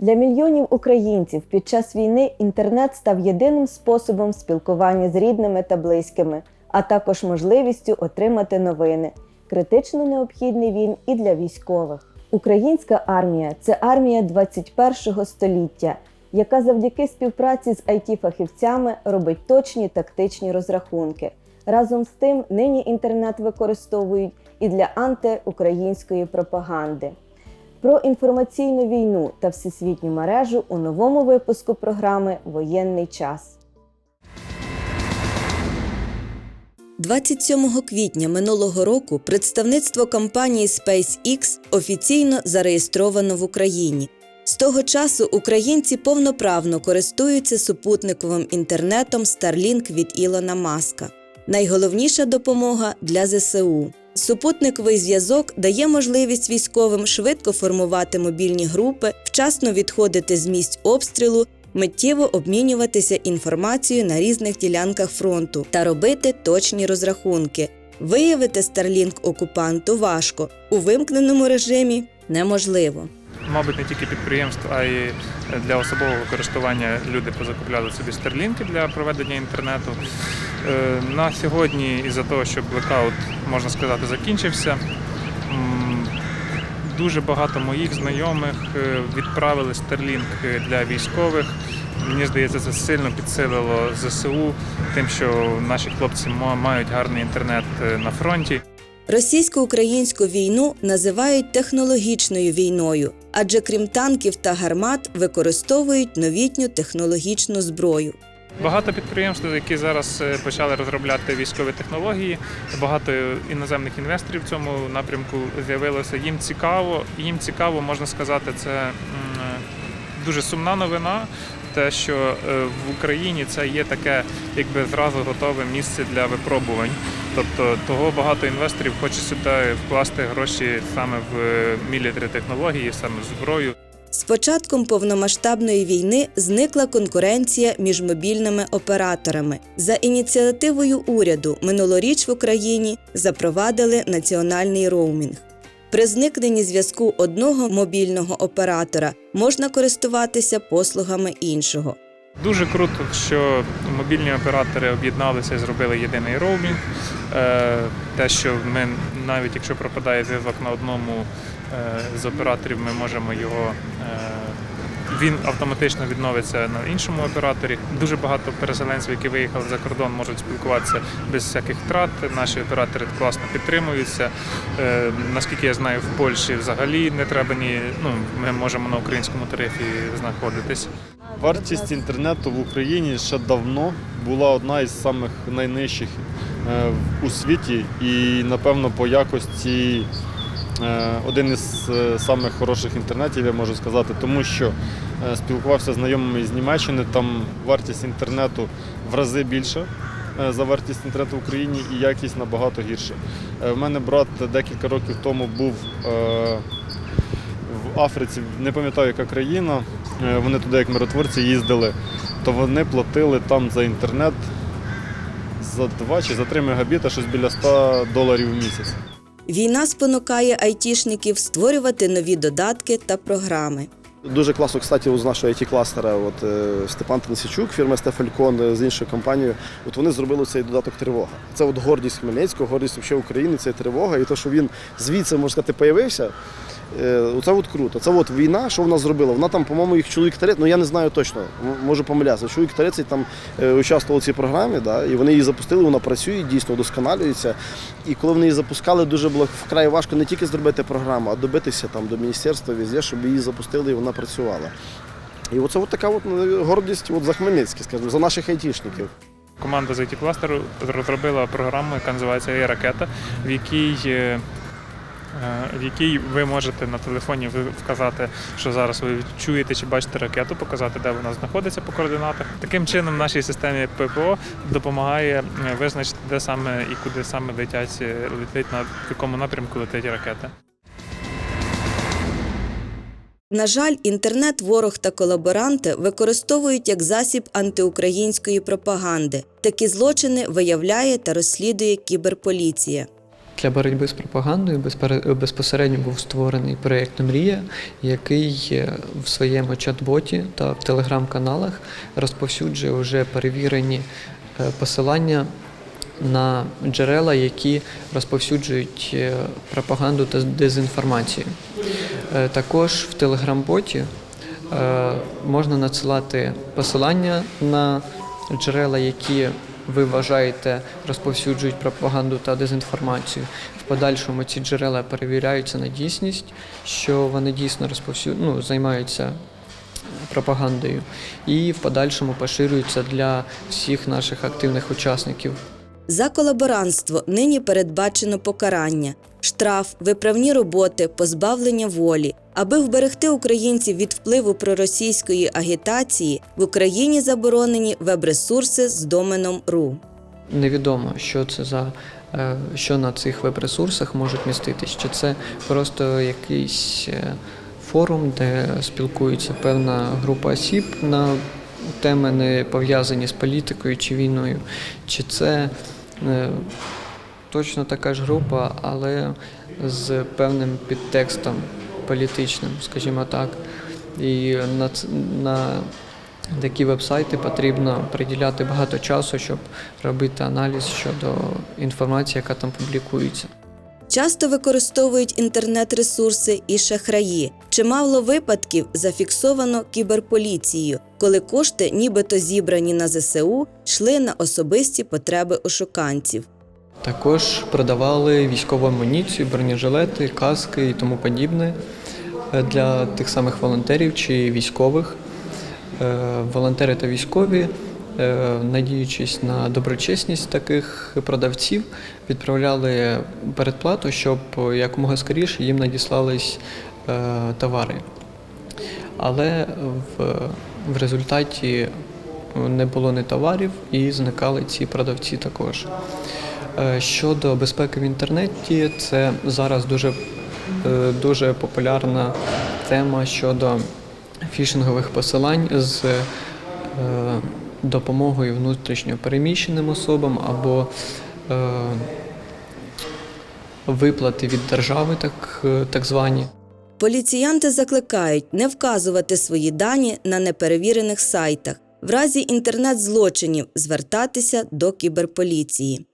Для мільйонів українців під час війни інтернет став єдиним способом спілкування з рідними та близькими, а також можливістю отримати новини. Критично необхідний він і для військових. Українська армія це армія 21-го століття, яка завдяки співпраці з it фахівцями робить точні тактичні розрахунки. Разом з тим, нині інтернет використовують і для антиукраїнської пропаганди. Про інформаційну війну та всесвітню мережу у новому випуску програми Воєнний час. 27 квітня минулого року представництво компанії SpaceX офіційно зареєстровано в Україні. З того часу українці повноправно користуються супутниковим інтернетом Starlink від Ілона Маска. Найголовніша допомога для ЗСУ. Супутниковий зв'язок дає можливість військовим швидко формувати мобільні групи, вчасно відходити з місць обстрілу, миттєво обмінюватися інформацією на різних ділянках фронту та робити точні розрахунки. Виявити Starlink окупанту важко, у вимкненому режимі неможливо. Мабуть, не тільки підприємств, а й для особового користування люди позакупляли собі старлінки для проведення інтернету. Е, На сьогодні, із-за того, що блекаут, можна сказати, закінчився, дуже багато моїх знайомих е, відправили Starlink для військових. Мені здається, це сильно підсилило ЗСУ, тим, що наші хлопці ма- мають гарний інтернет е, на фронті. Російсько-українську війну називають технологічною війною, адже крім танків та гармат використовують новітню технологічну зброю. Багато підприємств, які зараз е, почали розробляти військові технології. Багато іноземних інвесторів в цьому напрямку з'явилося. Їм цікаво, їм цікаво, можна сказати, це дуже сумна новина. Те, що е, в Україні це є таке, якби зразу готове місце для випробувань. Тобто того багато інвесторів хоче сюди вкласти гроші саме в мілітарі технології, саме в зброю. З початком повномасштабної війни зникла конкуренція між мобільними операторами. За ініціативою уряду минулоріч в Україні запровадили національний роумінг. При зникненні зв'язку одного мобільного оператора можна користуватися послугами іншого. Дуже круто, що мобільні оператори об'єдналися і зробили єдиний роумінг. Е, Те, що ми навіть якщо пропадає зв'язок на одному е, з операторів, ми можемо його. Він автоматично відновиться на іншому операторі. Дуже багато переселенців, які виїхали за кордон, можуть спілкуватися без всяких втрат. Наші оператори класно підтримуються. Е, Наскільки я знаю, в Польщі взагалі не треба ні. Ну ми можемо на українському тарифі знаходитись. Вартість інтернету в Україні ще давно була одна із самих найнижчих е, у світі, і напевно по якості один із е, самих хороших інтернетів, я можу сказати, тому що е, спілкувався з знайомими з Німеччини, там вартість інтернету в рази більша. е, За вартість інтернету в Україні і якість набагато гірша. Е, В мене брат декілька років тому був е, в Африці, не пам'ятаю, яка країна. Е, Вони туди, як миротворці, їздили, то вони платили там за інтернет за 2 чи за 3 мегабіта, щось біля 100 доларів в місяць. Війна спонукає айтішників створювати нові додатки та програми. Дуже класно, кстати, з нашого it кластера от, е, Степан Тенсічук, фірма Стефалькон з іншою компанією, от вони зробили цей додаток тривога. Це от гордість Хмельницького, гордість взагалі України, це тривога. І те, що він звідси, можна сказати, появився, е, це от круто. Це от війна, що вона зробила? Вона там, по-моєму, їх чоловік 30, ну я не знаю точно, можу помилятися. Чоловік 30 там е, участвував у цій програмі, да, і вони її запустили, вона працює, дійсно удосконалюється. І коли вони її запускали, дуже було вкрай важко не тільки зробити програму, а добитися там до міністерства, везде, щоб її запустили і вона працювала. І оце от така от ну, гордість от за Хмельницький, скажімо, за наших айтішників. Команда з it кластеру розробила програму, яка називається «Е-ракета», в якій е, е, в якій ви можете на телефоні вказати, що зараз ви чуєте чи бачите ракету, показати, де вона знаходиться по координатах. Таким чином, нашій системі ППО допомагає е, визначити, де саме і куди саме летять, е, летить на якому напрямку летить ракета. На жаль, інтернет ворог та колаборанти використовують як засіб антиукраїнської пропаганди. Такі злочини виявляє та розслідує кіберполіція. Для боротьби з пропагандою безпосередньо був створений проєкт Мрія, який е, в своєму чат-боті та в телеграм-каналах розповсюджує вже перевірені е, посилання на джерела, які розповсюджують е, пропаганду та дезінформацію. Також в телеграм-боті можна надсилати посилання на джерела, які ви вважаєте розповсюджують пропаганду та дезінформацію. В подальшому ці джерела перевіряються на дійсність, що вони дійсно розповсю... ну, займаються пропагандою, і в подальшому поширюються для всіх наших активних учасників. За колаборантство нині передбачено покарання, штраф, виправні роботи, позбавлення волі. Аби вберегти українців від впливу проросійської агітації, в Україні заборонені веб-ресурси з доменом .ru. Невідомо, що це за е, що на цих веб-ресурсах можуть міститись. Чи це просто якийсь е, форум, де спілкується певна група осіб на теми, не пов'язані з політикою чи війною, чи це е, точно така ж група, але з певним підтекстом політичним, скажімо так. І на, на такі веб-сайти потрібно приділяти багато часу, щоб робити аналіз щодо інформації, яка там публікується. Часто використовують інтернет-ресурси і шахраї. Чимало випадків зафіксовано кіберполіцією, коли кошти, нібито зібрані на ЗСУ, йшли на особисті потреби ошуканців. Також продавали військову амуніцію, бронежилети, каски і тому подібне е, для тих самих волонтерів чи військових. Е, Волонтери та військові, надіючись на доброчесність таких продавців, відправляли передплату, щоб якомога скоріше їм надіслались е, товари. Але в, в результаті не було ні товарів і зникали ці продавці також. Е, Щодо безпеки в інтернеті, це зараз дуже, е, дуже популярна тема щодо фішингових посилань з е, допомогою внутрішньо переміщеним особам або е, виплати від держави, так, е, так звані. Поліціянти закликають не вказувати свої дані на неперевірених сайтах. В разі інтернет-злочинів звертатися до кіберполіції.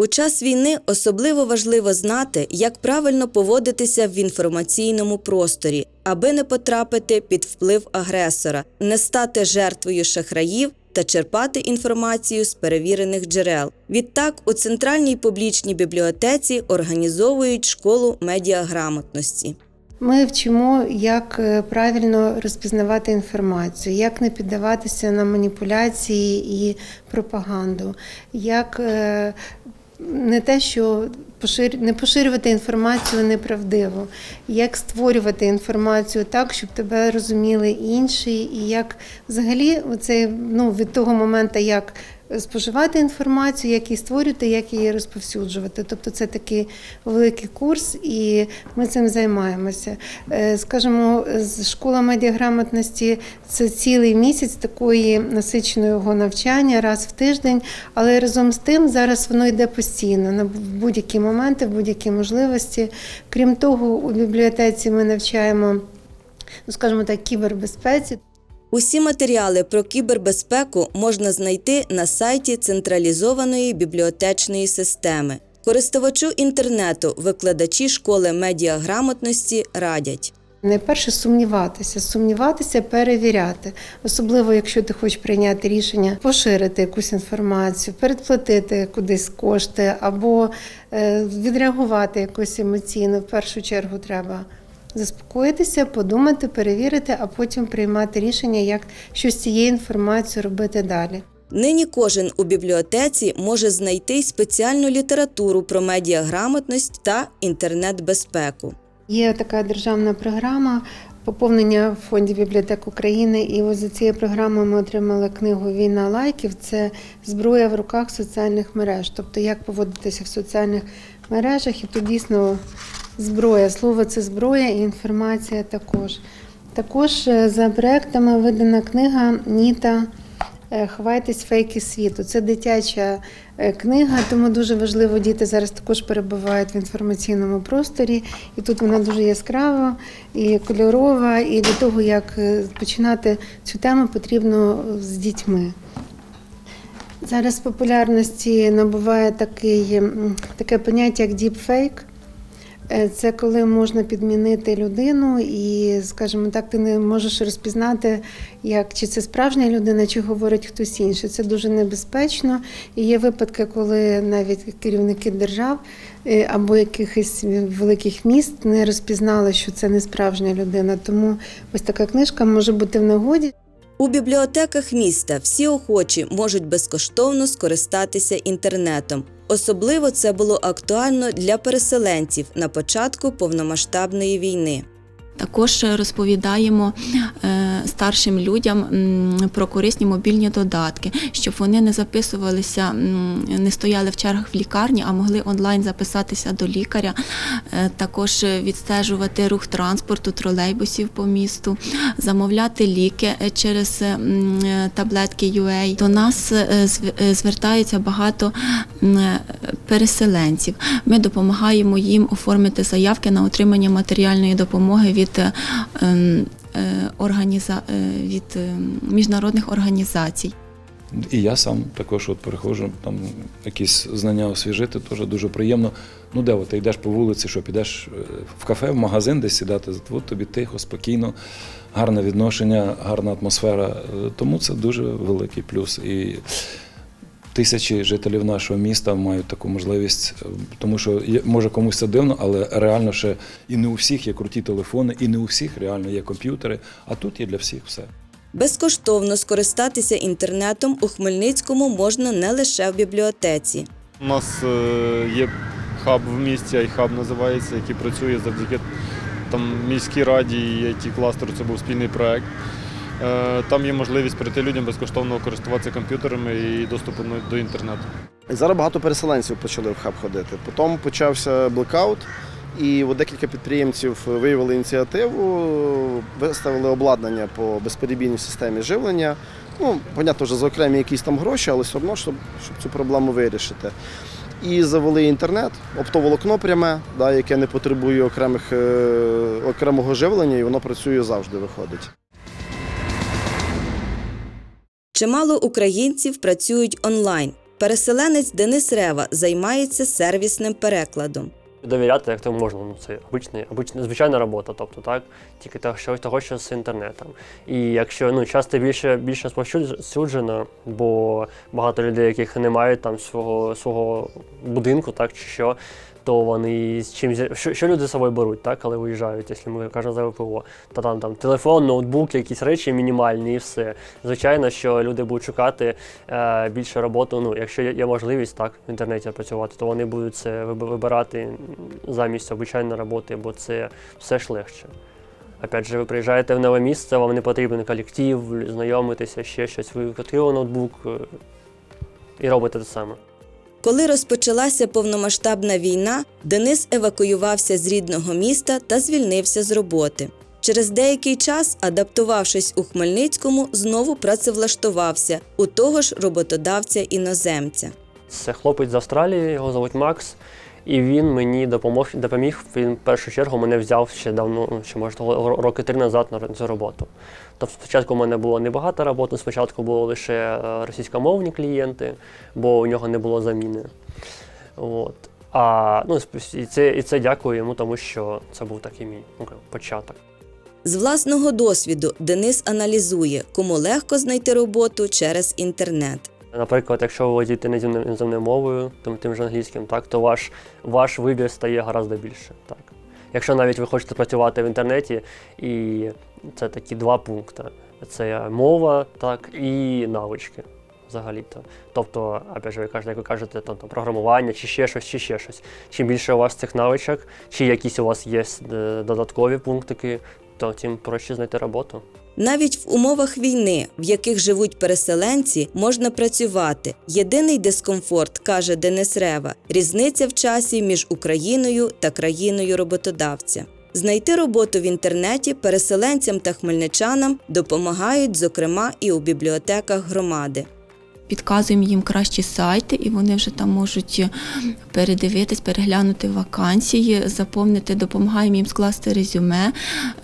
У час війни особливо важливо знати, як правильно поводитися в інформаційному просторі, аби не потрапити під вплив агресора, не стати жертвою шахраїв та черпати інформацію з перевірених джерел. Відтак, у центральній публічній бібліотеці організовують школу медіаграмотності. Ми вчимо, як е, правильно розпізнавати інформацію, як не піддаватися на маніпуляції і пропаганду, як е, не те, що не поширювати інформацію неправдиву, як створювати інформацію так, щоб тебе розуміли інші, і як взагалі оце, ну, від того моменту, як споживати інформацію, як її створювати, як її розповсюджувати. Тобто це такий великий курс, і ми цим займаємося. Е, Скажімо, школа медіаграмотності це цілий місяць такої насиченого навчання раз в тиждень, але разом з тим зараз воно йде постійно на будь-які моменти, в будь-які можливості. Крім того, у бібліотеці ми навчаємо, ну скажімо так, кібербезпеці. Усі матеріали про кібербезпеку можна знайти на сайті централізованої бібліотечної системи. Користувачу інтернету, викладачі школи медіаграмотності радять. Найперше сумніватися, сумніватися, перевіряти, особливо якщо ти хочеш прийняти рішення поширити якусь інформацію, передплатити кудись кошти або е, відреагувати якось емоційно. В першу чергу треба заспокоїтися, подумати, перевірити, а потім приймати рішення, як що з цією інформацією робити далі. Нині кожен у бібліотеці може знайти спеціальну літературу про медіаграмотність та інтернет-безпеку. Є така державна програма поповнення в фонді бібліотек України. І ось за цією програмою ми отримали книгу Війна лайків. Це зброя в руках соціальних мереж. Тобто, як поводитися в соціальних мережах, і тут дійсно зброя. Слово це зброя і інформація також. Також е, за проектами видана книга Ніта е, Ховайтесь фейки світу. Це дитяча е, книга, тому дуже важливо. Діти зараз також перебувають в інформаційному просторі, і тут вона дуже яскрава і кольорова. І для того, як починати цю тему, потрібно з дітьми. Зараз популярності набуває такий, таке поняття, як діпфейк. Е, Це коли можна підмінити людину, і, скажімо так, ти не можеш розпізнати, як чи це справжня людина, чи говорить хтось інший. Це дуже небезпечно. І є випадки, коли навіть керівники держав е, або якихось великих міст не розпізнали, що це не справжня людина. Тому ось така книжка може бути в нагоді. У бібліотеках міста всі охочі можуть безкоштовно скористатися інтернетом. Особливо це було актуально для переселенців на початку повномасштабної війни. Також розповідаємо е, старшим людям про корисні мобільні додатки, щоб вони не записувалися, не стояли в чергах в лікарні, а могли онлайн записатися до лікаря. Е, Також відстежувати рух транспорту, тролейбусів по місту, замовляти ліки е, через таблетки UA. До нас зв- звертаються багато переселенців. Ми допомагаємо їм оформити заявки на отримання матеріальної допомоги від, е, ем, е, організа... е, від міжнародних організацій. І я сам також от переходжу, там якісь знання освіжити, теж дуже приємно. Ну де от, ти йдеш по вулиці, що підеш в кафе, в магазин десь сідати, от тобі тихо, спокійно, гарне відношення, гарна атмосфера. Тому це дуже великий плюс. І тисячі жителів нашого міста мають таку можливість, е, тому що може комусь це дивно, але реально ще і не у всіх є круті телефони, і не у всіх реально є комп'ютери, а тут є для всіх все. Безкоштовно скористатися інтернетом у Хмельницькому можна не лише в бібліотеці. У нас е, є хаб в місті, iHub називається, який працює завдяки там, міській раді і it кластеру це був спільний проект. Е, Там є можливість прийти людям безкоштовно користуватися комп'ютерами і доступу до інтернету. Зараз багато переселенців почали в хаб ходити. Потім почався блекаут, і от декілька підприємців виявили ініціативу, виставили обладнання по безперебійній системі живлення. Ну, понятно, вже за окремі якісь там гроші, але все одно, щоб, щоб цю проблему вирішити. І завели інтернет, оптоволокно пряме, да, яке не потребує окремих, е, окремого живлення, і воно працює завжди, виходить. Чимало українців працюють онлайн. Переселенець Денис Рева займається сервісним перекладом. Довіряти, як то можна, ну це обичний, обична, звичайна робота, тобто так, тільки того, що, того, що з інтернетом. І якщо ну, часто більше більше розповсюджено, бо багато людей, яких не мають там свого свого будинку, так чи що, то вони з чим що, що люди з собою беруть, так, коли виїжджають, якщо ми кажемо за ВПО, то там там телефон, ноутбук, якісь речі мінімальні і все. Звичайно, що люди будуть шукати е, більше роботу. Ну, якщо є, є можливість так в інтернеті працювати, то вони будуть це вибирати замість звичайної роботи, бо це все ж легше. Опять же, ви приїжджаєте в нове місце, вам не потрібен колектив, знайомитися, ще щось. Ви відкрили ноутбук е, і робите те саме. Коли розпочалася повномасштабна війна, Денис евакуювався з рідного міста та звільнився з роботи. Через деякий час, адаптувавшись у Хмельницькому, знову працевлаштувався у того ж роботодавця іноземця. Це хлопець з Австралії, його звуть Макс. І він мені допомог, допоміг. Він в першу чергу мене взяв ще давно, ще може роки три назад на цю роботу. Тобто спочатку у мене було небагато роботи, спочатку було лише е, російськомовні клієнти, бо у нього не було заміни. От. А, ну, і це, і це дякую йому, тому що це був такий мій ну, початок. З власного досвіду Денис аналізує, кому легко знайти роботу через інтернет. Наприклад, якщо ви володієте іноземною мовою, тим, тим же англійським, так, то ваш, ваш вибір стає гораздо більше. Так. Якщо навіть ви хочете працювати в інтернеті, і це такі два пункти: це мова, так, і навички взагалі-то. Тобто, опять же, ви кажете, як ви кажете, то, там, програмування чи ще щось, чи ще щось. Чим більше у вас цих навичок, чи якісь у вас є е, додаткові пунктики, то тим проще знайти роботу. Навіть в умовах війни, в яких живуть переселенці, можна працювати. Єдиний дискомфорт, каже Денис Рева, різниця в часі між Україною та країною роботодавця. Знайти роботу в інтернеті переселенцям та хмельничанам допомагають, зокрема, і у бібліотеках громади. Підказуємо їм кращі сайти, і вони вже там можуть передивитись, переглянути вакансії, заповнити, допомагаємо їм скласти резюме,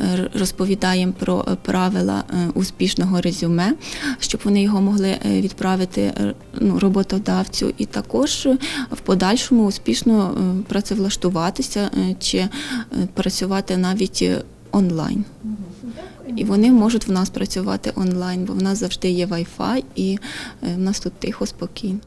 е, розповідаємо про е, правила е, успішного резюме, щоб вони його могли е, відправити е, ну, роботодавцю, і також е, в подальшому успішно е, працевлаштуватися е, чи е, працювати навіть е, онлайн. І вони можуть в нас працювати онлайн, бо в нас завжди є Wi-Fi і е, в нас тут тихо, спокійно.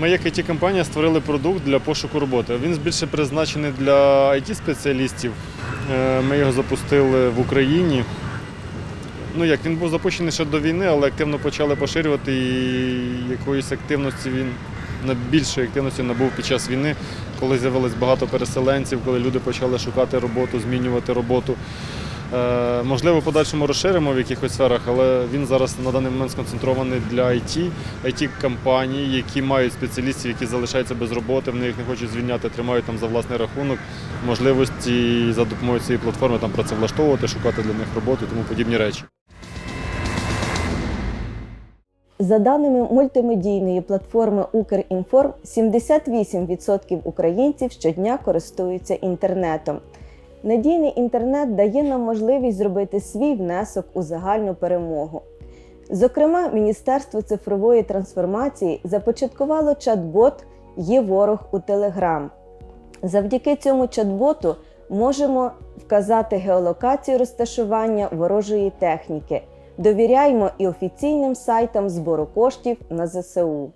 Ми, як it компанія створили продукт для пошуку роботи. Він більше призначений для it спеціалістів Е, Ми його запустили в Україні. Ну як він був запущений ще до війни, але активно почали поширювати і якоїсь активності він на більшої активності набув під час війни, коли з'явилось багато переселенців, коли люди почали шукати роботу, змінювати роботу. Е, Можливо, подальшому розширимо в якихось сферах, але він зараз на даний момент сконцентрований для IT, it компаній, які мають спеціалістів, які залишаються без роботи, вони їх не хочуть звільняти, тримають там за власний рахунок, можливості за допомогою цієї платформи там працевлаштовувати, шукати для них роботу тому подібні речі. За даними мультимедійної платформи Укрінформ, 78% українців щодня користуються інтернетом. Надійний інтернет дає нам можливість зробити свій внесок у загальну перемогу. Зокрема, Міністерство цифрової трансформації започаткувало чат-бот Є ворог у Телеграм. Завдяки цьому чат-боту можемо вказати геолокацію розташування ворожої техніки. Довіряємо і офіційним сайтам збору коштів на ЗСУ.